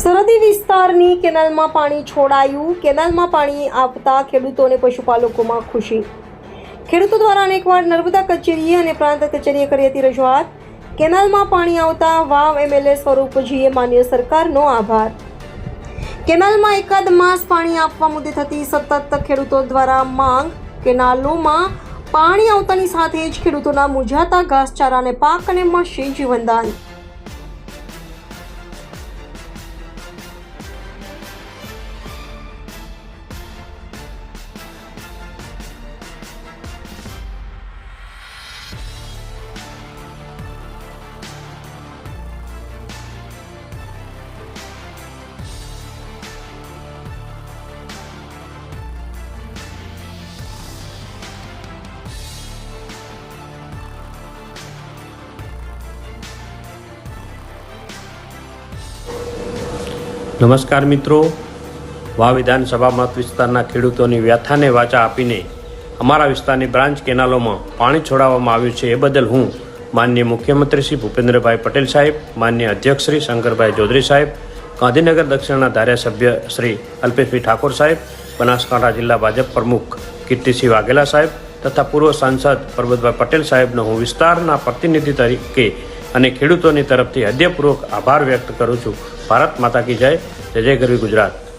સરહદી વિસ્તારની કેનાલમાં પાણી છોડાયું. કેનાલમાં પાણી આપતા ખેડૂતો અને પશુપાલકોમાં ખુશી. ખેડૂતો દ્વારા અનેકવાર નર્મદા કચેરીએ અને પ્રાંત કચેરીએ કરી હતી રજૂઆત. કેનાલમાં પાણી આવતા વાવ એમએલએ સ્વરૂપજીએ માન્ય સરકારનો આભાર. કેનાલમાં એકાદ માસ પાણી આપવા મુદ્દે થતી સતત ખેડૂતો દ્વારા માંગ. કેનાલોમાં પાણી આવતાની સાથે જ ખેડૂતોના મૂંઝાતા ઘાસચારા અને પાકને મળશે જીવનદાન. નમસ્કાર મિત્રો. વા વિધાનસભા મત વિસ્તારના ખેડૂતોની વ્યથાને વાચા આપીને અમારા વિસ્તારની બ્રાન્ચ કેનાલોમાં પાણી છોડાવવામાં આવ્યું છે એ બદલ હું માન્ય મુખ્યમંત્રી શ્રી ભૂપેન્દ્રભાઈ પટેલ સાહેબ માન્ય અધ્યક્ષ શ્રી શંકરભાઈ ચૌધરી સાહેબ, ગાંધીનગર દક્ષિણના ધારાસભ્ય શ્રી અલ્પેશભાઈ ઠાકોર સાહેબ, બનાસકાંઠા જિલ્લા ભાજપ પ્રમુખ કીર્તિસિંહ વાઘેલા સાહેબ તથા પૂર્વ સાંસદ પરબતભાઈ પટેલ સાહેબનો હું વિસ્તારના પ્રતિનિધિ તરીકે અને ખેડૂતોની તરફથી હૃદયપૂર્વક આભાર વ્યક્ત કરું છું. ભારત માતા કી જય જય જય ગરવી ગુજરાત.